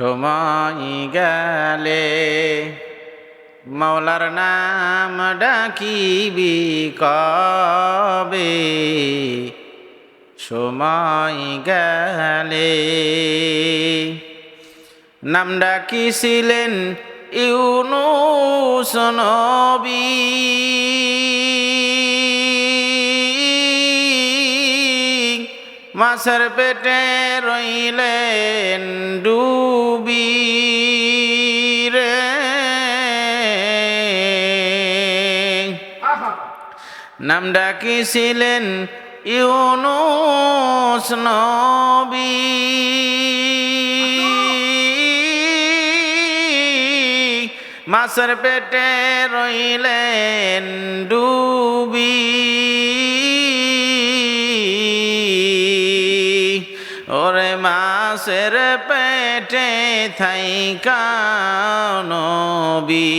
সময় গেলে মাওলার নাম ডাকিবি কবে? সময় গেলে নাম ডাকিছিলেন ইউনুস নবী। মাছের পেটে রইলেন ডুবি রে। নাম ডাকিছিলেন ইউনুস নবী। মাছের পেটে রইলেন ডুবি মাছের পেটে থাইকা নবী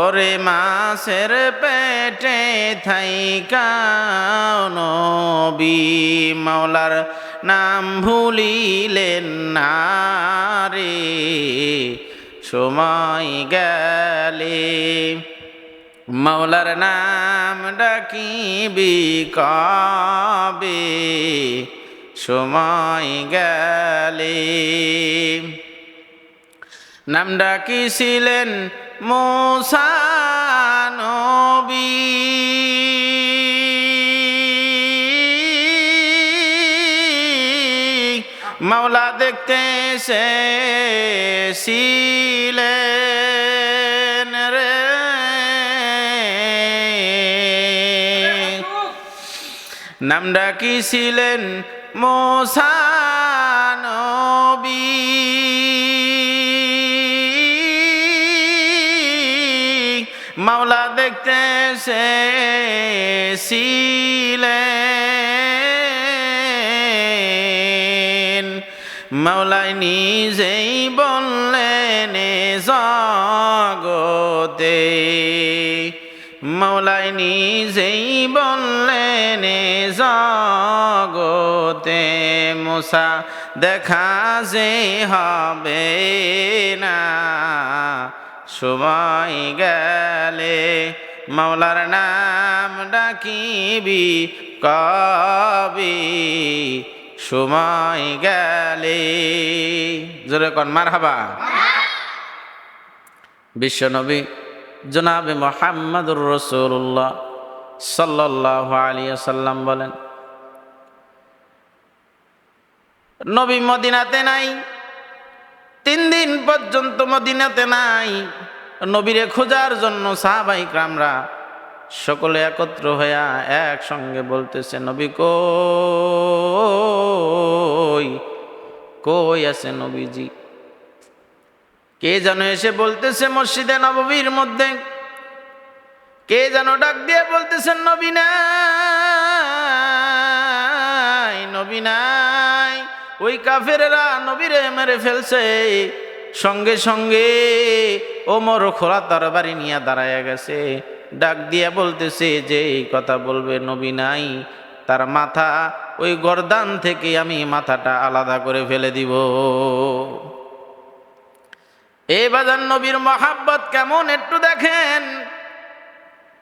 ওরে মাছের পেটে থাইকা নবী মাওলার নাম ভুলিলেন না রে, সময় গেলে। মাওলার নাম ডাকিবি কবে? সময় গেলে। নাম ডাকিছিলেন মোসানবী মাওলা দেখতে সে ছিলেন রে নাম ডাকিছিলেন মোসানবী মাওলা দেখতে সে ছিলেন মাওলাই নিজেই বললেন জগতে মাওলাই নিজেই বললেন জগতে মুসা দেখা যে হবে না। সময় গেলে মাওলার নাম ডাকিবি কবি। সময় গেলে জোরে কন মার হাবা বিশ্বনবী জনাবে মোহাম্মদুর রসুল্লাহ সাল্লাহ আলিয়া সাল্লাম বলেন, নবী মদিনাতে নাই, তিন দিন পর্যন্ত মদিনাতে নাই। নবীরে খোঁজার জন্য সাহাবাই ক্রামরা সকলে একত্র হইয়া একসঙ্গে বলতেছে, নবী কই কই আছে নবীজি? কে যেন এসে বলতেছে মসজিদে নববীর মধ্যে? কে যেন ডাক দিয়ে বলতেছেন, নবী নাই নবী নাই। ওই কাফেরেরা নবীরে মেরে ফেলছে। সঙ্গে সঙ্গে ও ওমর খোলা তরবারি নিয়ে দাঁড়ায় গেছে। ডাক দিয়া বলতেছে যে, এই কথা বলবে নবী নাই, তার মাথা ওই গরদান থেকে আমি মাথাটা আলাদা করে ফেলে দিব। এই বাজার নবীর মহাব্বত কেমন একটু দেখেন।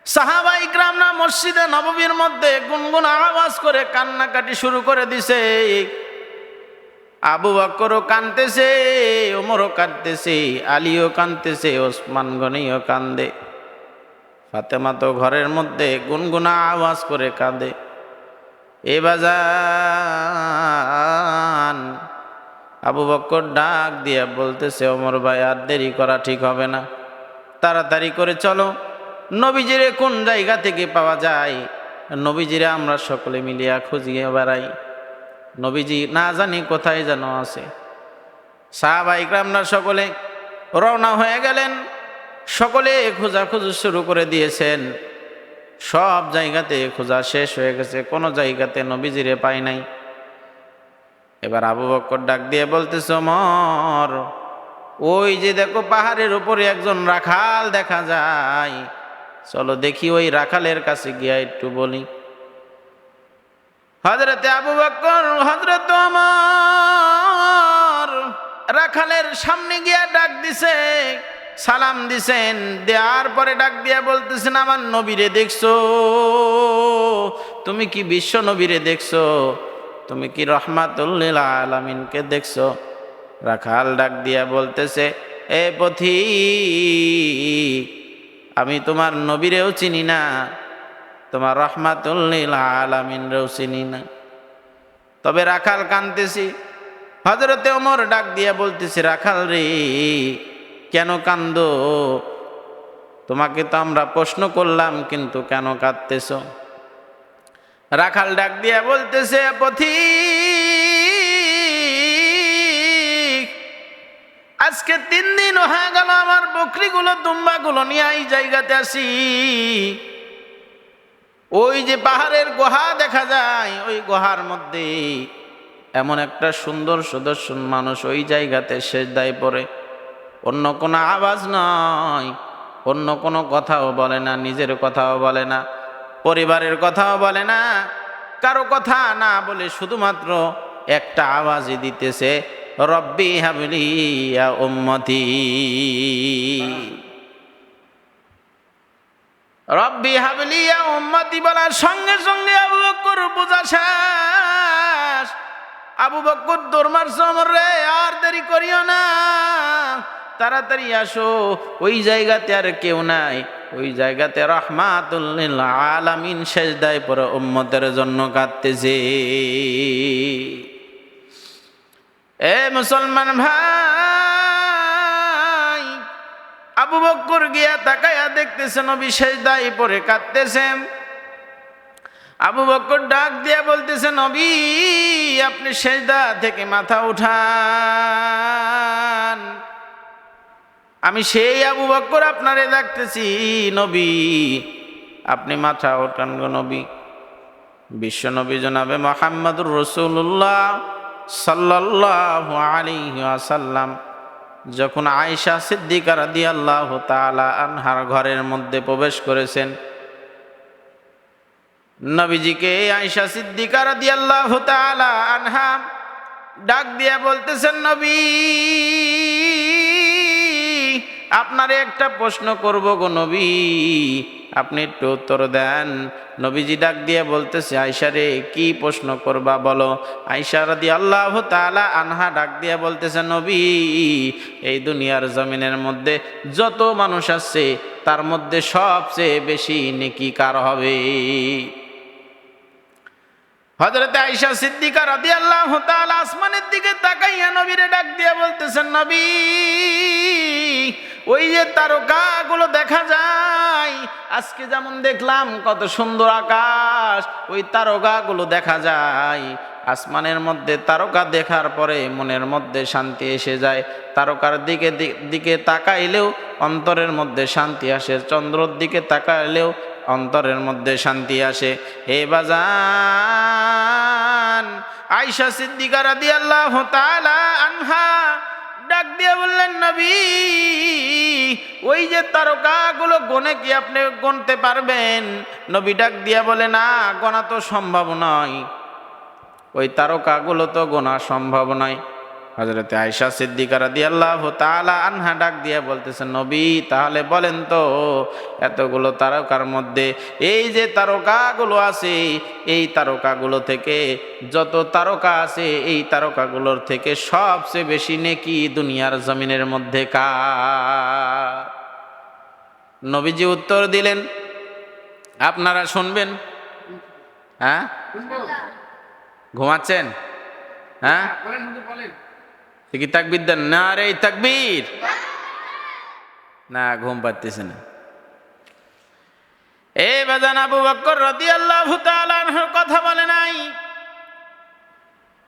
সাহাবাই গ্রামরা মসজিদে নববীর মধ্যে গুনগুন আওয়াজ করে কান্নাকাটি শুরু করে দিছে। আবু বকরও কানতেছে ওমরও কাঁদতেছে, আলীও কানতেছে ওসমান গনিও কান্দে ফাতেমা তো ঘরের মধ্যে গুনগুনা আওয়াজ করে কাঁদে। এ বাজান আবু বক্কর ডাক দিয়ে বলতেছে অমর ভাই, আর দেরি করা ঠিক হবে না। তাড়াতাড়ি করে চলো। নবীজিরে কোন জায়গা থেকে পাওয়া যায়? নবীজিরে আমরা সকলে মিলিয়া খুঁজিয়ে বেড়াই। নবীজি না জানি কোথায় যেন আছে। সাহাবাইকরামরা সকলে রওনা হয়ে গেলেন। সকলে খোঁজাখুঁজি শুরু করে দিয়েছেন। সব জায়গাতে খোঁজা শেষ হয়ে গেছে। কোনো জায়গাতে নবীজিরে পাই নাই। এবার আবু বক্কর ডাক দিয়ে বলতেছে মর ওই যে দেখো পাহাড়ের উপরে একজন রাখাল দেখা যায়। চলো দেখি ওই রাখালের কাছে গিয়া একটু বলি। হজরতে আবু বক্কর হজরত রাখালের সামনে গিয়া ডাক দিছে, সালাম দিছেন। দেওয়ার পরে ডাক দিয়া বলতেছেন, আমার নবীরে দেখছ। তুমি কি বিশ্ব নবীরে দেখছ? তুমি কি রহমাতুল্লিল আলামিনকে দেখছ? রাখাল ডাক দিয়া বলতেছে, এ পথি, আমি তোমার নবীরেও চিনি না, তোমার রহমাতুল্লিল আলামিনরেও চিনি না। তবে রাখাল কানতেছি হজরতে ওমর ডাক দিয়া বলতেছি, রাখাল রে, কেন কান্দ? তোমাকে তো আমরা প্রশ্ন করলাম, কিন্তু কেন কাঁদতেছ? রাখাল ডাক দিয়া বলতেছে পথি আজকে তিন দিন হয়ে গেল আমার বকরিগুলো, দুম্বাগুলো নিয়ে এই জায়গাতে আসি। ওই যে পাহাড়ের গুহা দেখা যায়, ওই গুহার মধ্যে এমন একটা সুন্দর সুদর্শন মানুষ ওই জায়গাতে শেষ দায় পড়ে। অন্য কোনো আওয়াজ নয় অন্য কোনো কথাও বলে না, নিজের কথাও বলে না। পরিবারের কথাও বলে না, কারও কথা না বলে শুধুমাত্র একটা আওয়াজই দিতেছে, রব্বি হাবলিয়া উম্মতি। রব্বি হাবলিয়া উম্মতি বলার সঙ্গে সঙ্গে আবু বক্কর বোঝা শেষ। আবু বক্কর দৌড়মার সমর রে, আর দেরি করিও না। তাড়াতাড়ি আসো, ওই জায়গাতে আর কেউ নাই। ওই জায়গাতে রহমাতুল্লিল আলামিন শেষ সেজদায় পরে উম্মতের জন্য কাঁদতেছে। এ মুসলমান ভাই, আবু বক্কর গিয়া তাকায়া দেখতেছে নবী সেজদায় পরে কাঁদতেছেন আবু বক্কর ডাক দিয়া বলতেছে, নবী, আপনি সেজদা থেকে মাথা উঠান। আমি সেই আবু বক্কর আপনারে দেখতেছি, নবী। আপনি মাথা ওঠান গো নবী। বিশ্ব নবী জনাবে মোহাম্মদুর রসুল্লাহ সাল্লাহ আলী আসাল্লাম যখন আয়সা সিদ্দিকার রাদি আল্লাহ তালা আনহার ঘরের মধ্যে প্রবেশ করেছেন, নবীজিকে আয়সা সিদ্দিকার রাদি আল্লাহ তালা আনহা ডাক দিয়া বলতেছেন, নবী আপনারে একটা প্রশ্ন করব গো নবী। আপনি একটু উত্তর দেন। নবীজি ডাক দিয়ে বলতেছে আয়সা রে, কি প্রশ্ন করবা বলো? আয়সা রাদি আল্লাহ তালা আনহা ডাক দিয়ে বলতেছে, নবী, এই দুনিয়ার জমিনের মধ্যে যত মানুষ আছে, তার মধ্যে সবচেয়ে বেশি নেকি কার হবে? হজরতে আইসা সিদ্দিকা রাদি আল্লাহ আসমানের দিকে তাকাইয়া নবীরে ডাক দিয়ে বলতেছেন নবী ওই যে তারকাগুলো দেখা যায়, আজকে যেমন দেখলাম কত সুন্দর আকাশ, ওই তারকাগুলো দেখা যায়। আসমানের মধ্যে তারকা দেখার পরে মনের মধ্যে শান্তি এসে যায়। তারকার দিকে দিকে তাকাইলেও অন্তরের মধ্যে শান্তি আসে। চন্দ্রর দিকে তাকাইলেও অন্তরের মধ্যে শান্তি আসে। হে বাজান আইসা সিদ্দিকা রাদি আল্লাহ আনহা ডাক দিয়ে বললেন, নবী, ওই যে তারকাগুলো গনে কি আপনি গনতে পারবেন? নবী ডাক দিয়া বলে, না, গোনা তো সম্ভব নয়। ওই তারকাগুলো তো গোনা সম্ভব নয়। হজরতে আয়সা সিদ্দিকারা দিয়ে আল্লাহ তালা আনহা ডাক দিয়ে বলতেছে নবী তাহলে বলেন তো এতগুলো তারকার মধ্যে এই যে তারকাগুলো আছে এই তারকাগুলো থেকে যত তারকা আছে এই তারকাগুলোর থেকে সবচেয়ে বেশি নেকি দুনিয়ার জমিনের মধ্যে কার? নবীজি উত্তর দিলেন আপনারা শুনবেন হ্যাঁ? ঘুমাচ্ছেন? হ্যাঁ? কি তাকবির দেন। না রে তাকবীর। না, ঘুম পাচ্ছে না। এ বাজান আবু রাদিয়াল্লাহু তাআলা আনহুর কথা বলে নাই।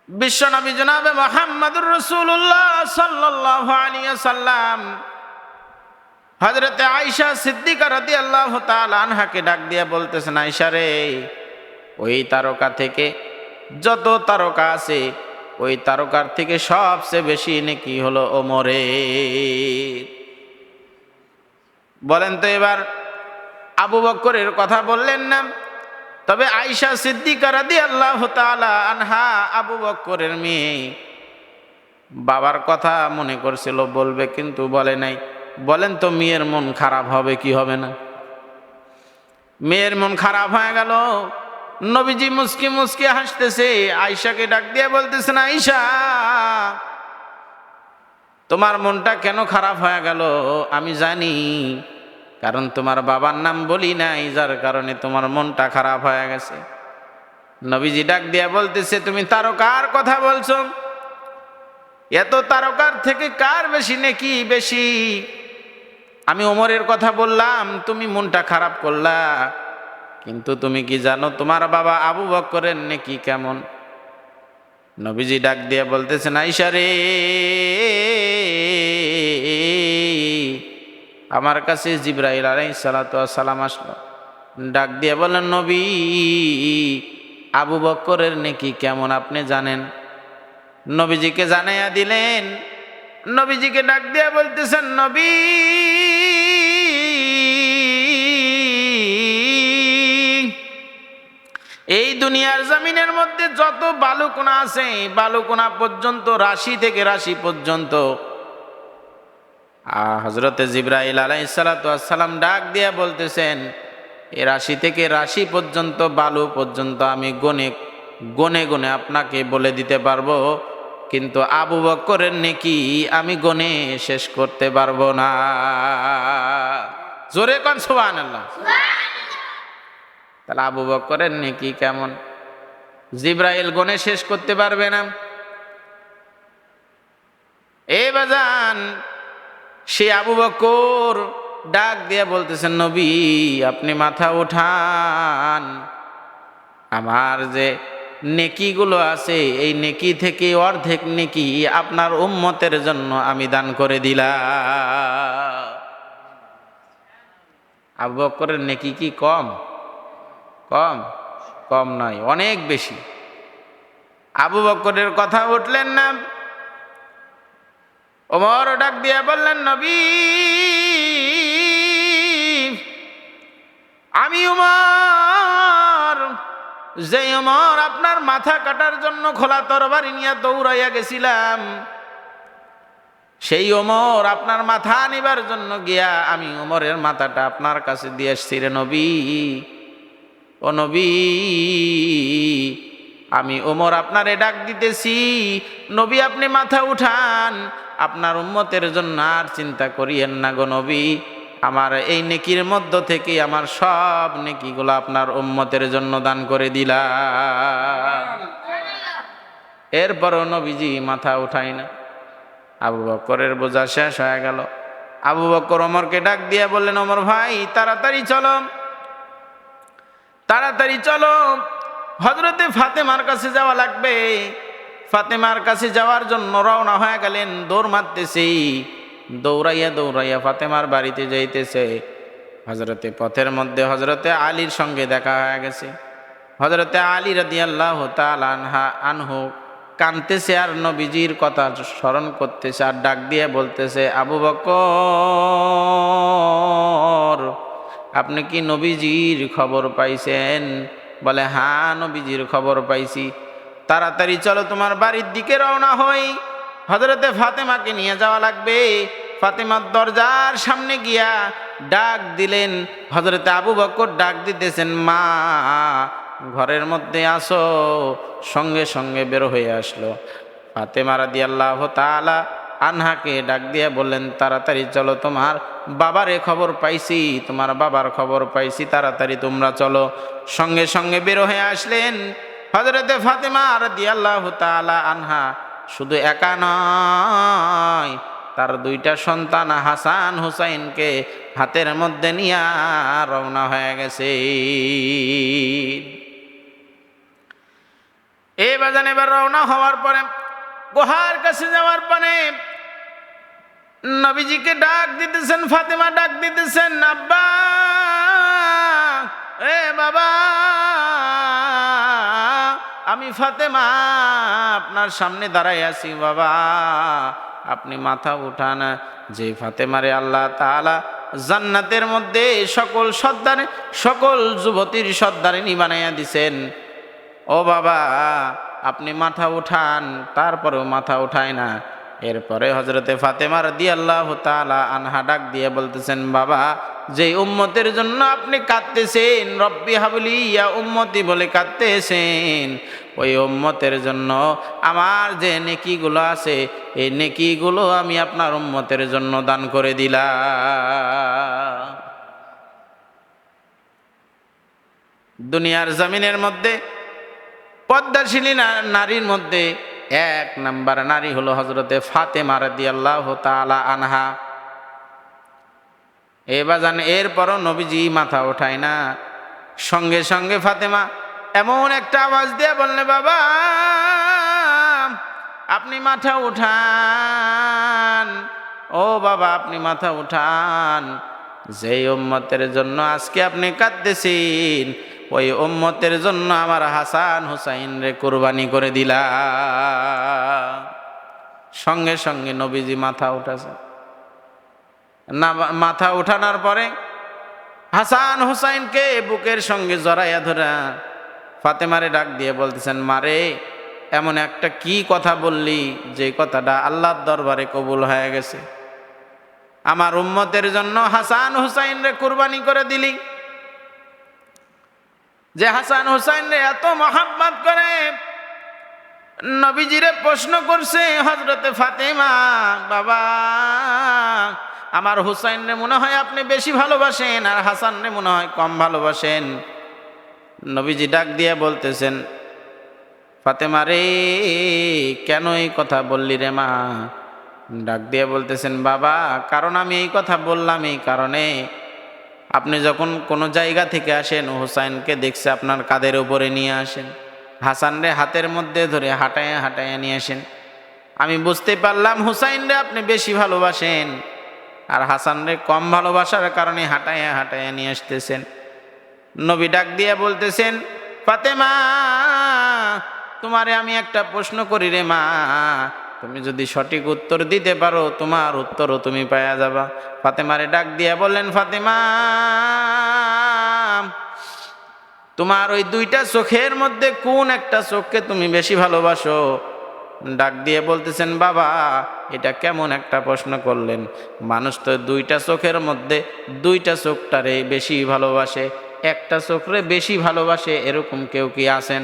বিশ্বনবী জনাবে মুহাম্মদুর রাসূলুল্লাহ সাল্লাল্লাহু আলাইহি সাল্লাম হযরতে আয়েশা সিদ্দিকা রাদিয়াল্লাহু তাআলা আনহাকে ডাক দিয়ে বলতেছেন, আয়েশা রে, ওই তারকা থেকে যত তারকা আছে ওই তারকার থেকে সবচেয়ে বেশি নাকি হলো ওমরে বলেন তো এবার আবু বক্করের কথা বললেন না? তবে আয়সা সিদ্দিকা রাদি আল্লাহ আনহা আবু বক্করের মেয়ে বাবার কথা মনে করছিল, বলবে কিন্তু বলে নাই। বলেন তো মেয়ের মন খারাপ হবে কি হবে না? মেয়ের মন খারাপ হয়ে গেল। নবীজি মুসকি মুসকি হাসতেছে আয়সাকে ডাক দিয়ে বলতেছেন আয়সা তোমার মনটা কেন খারাপ হয়ে গেল? আমি জানি, কারণ তোমার বাবার নাম বলি নাই, যার কারণে তোমার মনটা খারাপ হয়ে গেছে। নবীজি ডাক দিয়া বলতেছে, তুমি তারকার কথা বলছো? এত তারকার থেকে কার বেশি নাকি বেশি? আমি ওমরের কথা বললাম, তুমি মনটা খারাপ করলা। কিন্তু তুমি কি জানো তোমার বাবা আবু বক্করের নাকি কেমন? নবীজি ডাক দিয়ে বলতেছেন আইসা রে, আমার কাছে জিব্রাইল আলাই সালাম আসলো। ডাক দিয়ে বললেন, নবী, আবু বক্করের নাকি কেমন আপনি জানেন? নবীজিকে জানাইয়া দিলেন। নবীজিকে ডাক দিয়া বলতেছেন, নবী এই দুনিয়ার জমিনের মধ্যে যত বালুকোনা আছে বালুকোনা পর্যন্ত, রাশি থেকে রাশি পর্যন্ত। হজরতে জিব্রাইল আলাইসালাম ডাক দিয়া বলতেছেন, এ রাশি থেকে রাশি পর্যন্ত, বালু পর্যন্ত আমি গনে গনে গনে আপনাকে বলে দিতে পারব, কিন্তু আবু বক্করের নেকি আমি গনে শেষ করতে পারব না। জোরে কন সোহান আল্লাহ তাহলে আবু বক্করের নেকি কেমন? জিব্রাইল গনে শেষ করতে পারবে না। এ বাজান, সে আবু বক্কর ডাক দিয়ে বলতেছেন, নবী, আপনি মাথা উঠান। আমার যে নেকিগুলো আছে, এই নেকি থেকে অর্ধেক নেকি আপনার উম্মতের জন্য আমি দান করে দিলাম। আবু বক্করের নেকি কি কম? কম কম নয়, অনেক বেশি। আবু বক্করের কথা উঠলেন না। ওমর ডাক দিয়ে বললেন, নবী, আমি উমর। যে উমর আপনার মাথা কাটার জন্য খোলা তরবারি নিয়ে দৌড়াইয়া গেছিলাম, সেই ওমর আপনার মাথা নিবার জন্য গিয়া আমি ওমরের মাথাটা আপনার কাছে দিয়ে এসছি রে নবী। ও নবী, আমি ওমর আপনারে ডাক দিতেছি। নবী, আপনি মাথা উঠান। আপনার উম্মতের জন্য আর চিন্তা করিয়েন না গো নবী। আমার এই নেকির মধ্য থেকে আমার সব নেকিগুলো আপনার উম্মতের জন্য দান করে দিলাম। এরপরও নবীজি মাথা উঠাই না। আবু বক্করের বোঝা শেষ হয়ে গেল। আবু বক্কর অমরকে ডাক দিয়ে বললেন অমর ভাই, তাড়াতাড়ি চলো। তাড়াতাড়ি চলো। হজরতে ফাতেমার কাছে যাওয়া লাগবে। ফাতেমার কাছে যাওয়ার জন্য রওনা হয়ে গেলেন, দৌড় মারতেছি। দৌড়াইয়া দৌড়াইয়া ফাতেমার বাড়িতে যাইতেছে। হজরতে পথের মধ্যে হজরতে আলীর সঙ্গে দেখা হয়ে গেছে। হজরতে আলী রাদি আল্লাহ আনহা, আনহু কানতেছে আর নবীজির কথা স্মরণ করতেছে আর ডাক দিয়ে বলতেছে, আবু বকর আপনি কি নবীজির খবর পাইছেন? বলে হ্যাঁ নবীজির খবর পাইছি। তাড়াতাড়ি চলো, তোমার বাড়ির দিকে রওনা হই। হজরতে ফাতেমাকে নিয়ে যাওয়া লাগবে। ফাতেমার দরজার সামনে গিয়া ডাক দিলেন। হজরতে আবু বকর ডাক দিতেছেন, মা, ঘরের মধ্যে আসো। সঙ্গে সঙ্গে বের হয়ে আসলো। ফাতেমা রাদি আল্লাহ তালা আনহাকে ডাক দিয়ে বললেন, তাড়াতাড়ি চলো, তোমার বাবারে খবর পাইছি, তোমার বাবার খবর পাইছি, তাড়াতাড়ি তোমরা চলো। সঙ্গে সঙ্গে বের হয়ে আসলেন হজরতে ফাতেমা রাদি আল্লাহ তালা আনহা। শুধু একা নয়, তার দুইটা সন্তান হাসান হুসাইনকে হাতের মধ্যে নিয়ে রওনা হয়ে গেছে। এই বাজান এবার রওনা হওয়ার পরে, গুহার কাছে যাওয়ার পরে নবীজিকে ডাক দিতেছেন, ফাতেমা ডাক দিতেছেন, আব্বা, এ বাবা, আমি ফাতেমা, আপনার সামনে দাঁড়াই আছি, বাবা, আপনি মাথা উঠান। যে ফাতেমারে আল্লাহ তালা জান্নাতের মধ্যে সকল সর্দারে, সকল যুবতীর সর্দারিনী বানাইয়া দিছেন। ও বাবা, আপনি মাথা উঠান, তারপরেও মাথা উঠায় না। এরপরে হজরতে ফাতেমার দি আল্লাহ আনহা ডাক দিয়ে বলতেছেন, বাবা যে উম্মতের জন্য আপনি কাঁদতেছেন, রব্বি হাবলি ইয়া উম্মতি বলে কাঁদতেছেন, ওই উম্মতের জন্য আমার যে নেকিগুলো আছে, এই নেকিগুলো আমি আপনার উম্মতের জন্য দান করে দিলাম। দুনিয়ার জমিনের মধ্যে পদ্মাশিনী না- নারীর মধ্যে এক নাম্বার নারী হলো হজরতে ফাতেমা আল্লাহ তালা আনহা। এবার জান এরপরও নবীজি মাথা ওঠায় না। সঙ্গে সঙ্গে ফাতেমা এমন একটা আওয়াজ দিয়ে বললে, বাবা, আপনি মাথা উঠান। ও বাবা, আপনি মাথা উঠান। যেই উম্মতের জন্য আজকে আপনি কাঁদতেছেন ওই উম্মতের জন্য আমার হাসান হুসাইন রে কোরবানি করে দিলা। সঙ্গে সঙ্গে নবীজি মাথা উঠাছে। না, মাথা উঠানোর পরে হাসান হুসাইনকে বুকের সঙ্গে জড়াইয়া ধরা ফাতেমারে ডাক দিয়ে বলতেছেন, মারে, এমন একটা কি কথা বললি যে কথাটা আল্লাহর দরবারে কবুল হয়ে গেছে। আমার উম্মতের জন্য হাসান হুসাইন রে কুরবানি করে দিলি। যে হাসান হুসাইন রে এত মহাব্বত করে, নবীজিরে প্রশ্ন করছে হজরতে ফাতেমা, বাবা, আমার হুসাইন রে মনে হয় আপনি বেশি ভালোবাসেন আর হাসান রে মনে হয় কম ভালোবাসেন। নবীজি ডাক দিয়ে বলতেছেন, ফাতেমা রে, কেন এই কথা বললি রে মা? ডাক দিয়ে বলতেছেন, বাবা, কারণ আমি এই কথা বললাম এই কারণে আপনি যখন কোনো জায়গা থেকে আসেন, হুসাইনকে দেখছে আপনার কাদের উপরে নিয়ে আসেন। হাসান রে হাতের মধ্যে ধরে হাঁটায় হাঁটায় নিয়ে আসেন। আমি বুঝতে পারলাম হুসাইন রে আপনি বেশি ভালোবাসেন। আর হাসান রে কম ভালোবাসার কারণে হাঁটায় হাঁটায় নিয়ে আসতেছেন। নবী ডাক দিয়ে বলতেছেন, ফাতেমা, তোমারে আমি একটা প্রশ্ন করি রে মা। তুমি যদি সঠিক উত্তর দিতে পারো, তোমার উত্তরও তুমি পাওয়া যাবা। ফাতেমারে ডাক দিয়ে বললেন, ফাতেমা, তোমার ওই দুইটা চোখের মধ্যে কোন একটা চোখকে তুমি বেশি ভালোবাসো? ডাক দিয়ে বলতেছেন, বাবা, এটা কেমন একটা প্রশ্ন করলেন। মানুষ তো দুইটা চোখের মধ্যে দুইটা চোখটারে বেশি ভালোবাসে, একটা চোখরে বেশি ভালোবাসে, এরকম কেউ কি আছেন?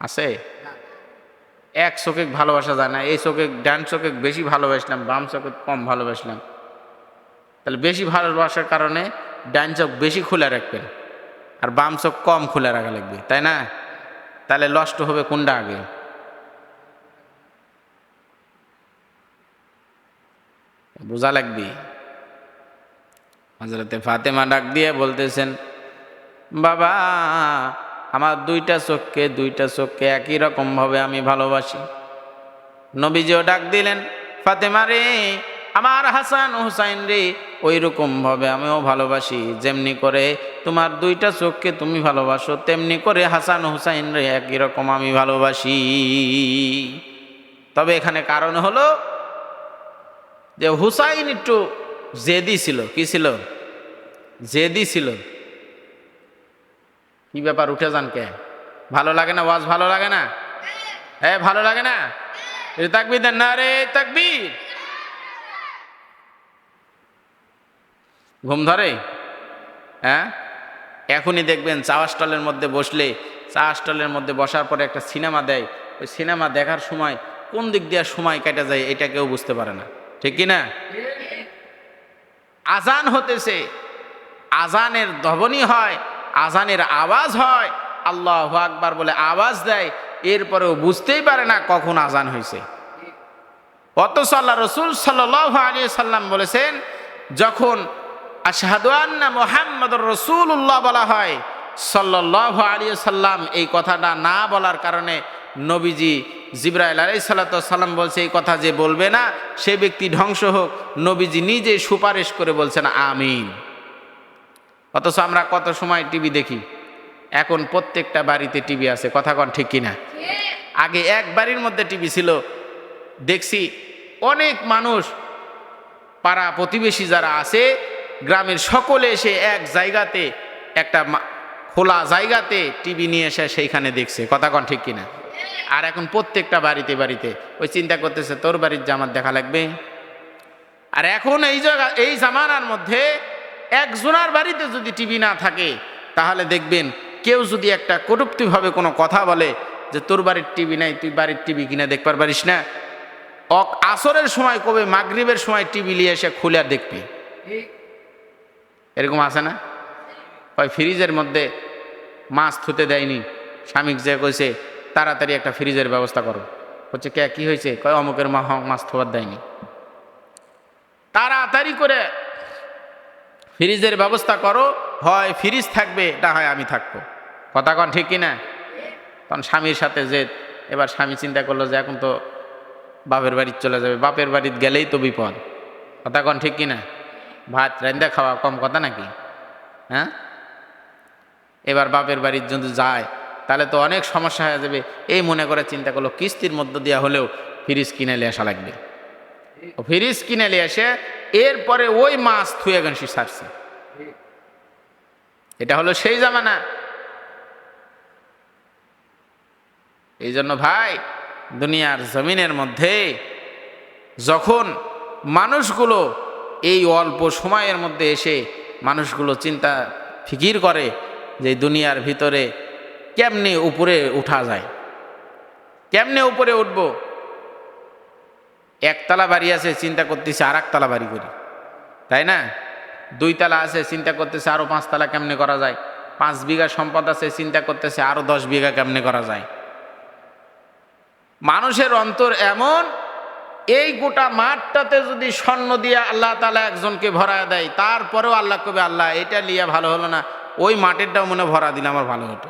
আছে। এক চোখে ভালোবাসা যায় না, এই চোখে, ডান চোখে বেশি ভালোবাসলাম, বাম চোখে কম ভালোবাসলাম। তাহলে বেশি ভালোবাসার কারণে ডান চোখ বেশি খুলে রাখবেন, আর বাম চোখ কম খুলে রাখা লাগবে, তাই না? তাহলে নষ্ট হবে কোনটা আগে? বোঝা লাগবে? হজরতে ফাতেমা ডাক দিয়ে বলতেছেন, বাবা আমার দুইটা চোখকে দুইটা চোখকে একই রকমভাবে আমি ভালোবাসি। নবীজিও ডাক দিলেন, ফাতেমা রে, আমার হাসান হুসাইন রে ওই রকমভাবে আমিও ভালোবাসি। যেমনি করে তোমার দুইটা চোখকে তুমি ভালোবাসো, তেমনি করে হাসান হুসাইন রে একই রকম আমি ভালোবাসি। তবে এখানে কারণ হলো যে হুসাইন একটু জেদি ছিল। কি ছিল? জেদি ছিল। কি ব্যাপার, উঠে যান কে? ভালো লাগে না, ওয়াজ ভালো লাগে না? হ্যাঁ ভালো লাগে না? এটা তাকবির দেন না রে তাকবির। ঘুম ধরে? হ্যাঁ? এখনই দেখবেন চা স্টলের মধ্যে বসলে, চা স্টলের মধ্যে বসার পরে একটা সিনেমা দেয়। ওই সিনেমা দেখার সময় কোন দিক দিয়ে সময় কেটে যায় এটা কেউ বুঝতে পারে না। ঠিক কি না? আজান হতেছে। আজানের ধ্বনি হয় আজানের আওয়াজ হয়, আল্লাহ আকবার বলে আওয়াজ দেয়, এরপরেও বুঝতেই পারে না কখন আজান হয়েছে। অথচ আল্লাহ রসুল সাল্লাহ আলী সাল্লাম বলেছেন, যখন আশহাদু আন্না মোহাম্মদ রসুল্লাহ বলা হয় সাল্লাহ আলী সাল্লাম এই কথাটা না বলার কারণে নবীজি জিব্রাইল আলাই সাল্লাম বলছে, এই কথা যে বলবে না, সে ব্যক্তি ধ্বংস হোক, নবীজি নিজে সুপারিশ করে বলছেন, আমিন। অথচ আমরা কত সময় টিভি দেখি? এখন প্রত্যেকটা বাড়িতে টিভি আছে, কথা কন ঠিক কিনা? আগে এক বাড়ির মধ্যে টিভি ছিল। দেখছি অনেক মানুষ, পাড়া প্রতিবেশী যারা আছে, গ্রামের সকলে এসে এক জায়গাতে, একটা খোলা জায়গাতে টিভি নিয়ে এসে সেইখানে দেখছে, কথা কন ঠিক কিনা? আর এখন প্রত্যেকটা বাড়িতে বাড়িতে, ওই চিন্তা করতেছে, তোর বাড়ির জামাত দেখা লাগবে? আর এখন এই জায়গা এই জামানার মধ্যে একজনের বাড়িতে যদি টিভি না থাকে, তাহলে দেখবেন কেউ যদি একটা কটুক্তিভাবে কোনো কথা বলে যে তোর বাড়ির টিভি নাই, তুই বাড়ির টিভি কিনে দেখবার পারিস না। অক আসরের সময় কবে মাগরিবের সময় টিভি নিয়ে এসে খুলে দেখবি। এরকম আছে না? ওই ফ্রিজের মধ্যে মাছ থুতে দেয়নি স্বামীক যে কইছে, তাড়াতাড়ি একটা ফ্রিজের ব্যবস্থা করো। হচ্ছে কে, কি হয়েছে কয়, অমুকের মা, মাছ থোয়ার দেয়নি। তাড়াতাড়ি করে ফ্রিজের ব্যবস্থা করো, হয় ফ্রিজ থাকবে, না হয় আমি থাকব। কথা কন ঠিক কিনা? তখন স্বামীর সাথে যে এবার স্বামী চিন্তা করল যে এখন তো বাপের বাড়ি চলে যাবে, বাপের বাড়িতে গেলেই তো বিপদ। কথা কন ঠিক কিনা? ভাত রান্দা খাওয়া কম কথা নাকি? হ্যাঁ? এবার বাপের বাড়ির যদি যায়, তাহলে তো অনেক সমস্যা হয়ে যাবে। এই মনে করে চিন্তা করল, কিস্তির মধ্য দেওয়া হলেও ফ্রিজ কিনে নিয়ে আসা লাগবে। ফ্রিজ কিনে নিয়ে এসে এরপরে ওই মাছ থুয়ে গেন সারছে। এটা হলো সেই জামানা। এই জন্য ভাই, দুনিয়ার জমিনের মধ্যে যখন মানুষগুলো এই অল্প সময়ের মধ্যে এসে মানুষগুলো চিন্তা ফিকির করে যে দুনিয়ার ভিতরে কেমনে উপরে উঠা যায়, কেমনে উপরে উঠবো একতলা বাড়ি আছে, চিন্তা করতেছে আর একতলা বাড়ি করি। তাই না? দুই তালা আছে, চিন্তা করতেছে আরও পাঁচতলা কেমনে করা যায়? পাঁচ বিঘা সম্পদ আছে, চিন্তা করতেছে আরও দশ বিঘা কেমনে করা যায়? মানুষের অন্তর এমন, এই গোটা মাঠটাতে যদি স্বর্ণ দিয়ে আল্লাহ তালা একজনকে ভরা দেয়, তারপরেও আল্লাহ কবে আল্লাহ, এটা লিয়া ভালো হলো না। ওই মাঠেরটাও মনে ভরা দিলে আমার ভালো হতো।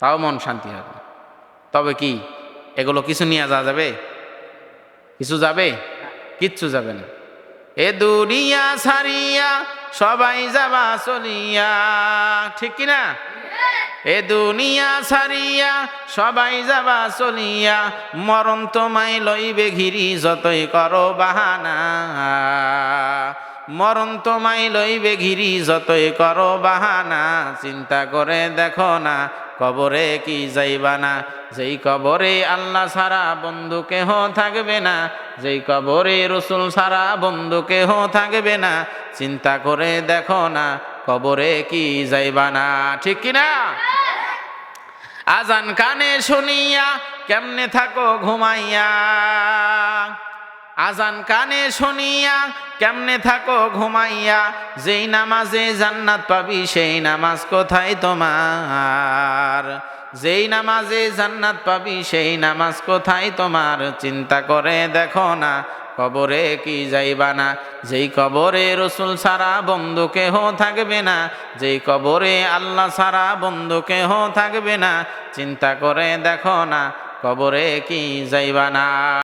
তাও মন শান্তি হবে। তবে কি, এগুলো কিছু নিয়ে যাওয়া যাবে? কিছু যাবে? কিচ্ছু যাবে না। এ দুনিয়া সারিয়া সবাই যাবা চলিয়া। ঠিক কিনা? এ দুনিয়া সারিয়া সবাই যাবা চলিয়া। মরণ তোমায় লইবে ঘিরি, যতই করো বাহানা। মরণ তোমায় লইবে ঘিরি, যতই করো বাহানা। চিন্তা করে দেখো না কবরে কি যাইবা না? যেই কবরে আল্লাহ সারা বন্ধু কেহ থাকবে না। যেই কবরে রসুল সারা বন্ধু কেহ থাকবে না। চিন্তা করে দেখো না, কবরে কি যাইবা না। ঠিক কিনা? আজান কানে শুনিয়া কেমনে থাকো ঘুমাইয়া? আজান কানে শুনিয়া, কেমনে থাকো ঘুমাইয়া? যেই নামাজে জান্নাত পাবি, সেই নামাজ কোথায় তোমার? যেই নামাজে জান্নাত পাবি, সেই নামাজ কোথায় তোমার? চিন্তা করে দেখো না, কবরে কি যাইবা না? যেই কবরে রসুল সারা বন্ধু কেহ থাকবে না? যেই কবরে আল্লাহ সারা বন্ধু কেহ থাকবে না? চিন্তা করে দেখো না, কবরে কি যাইবা না?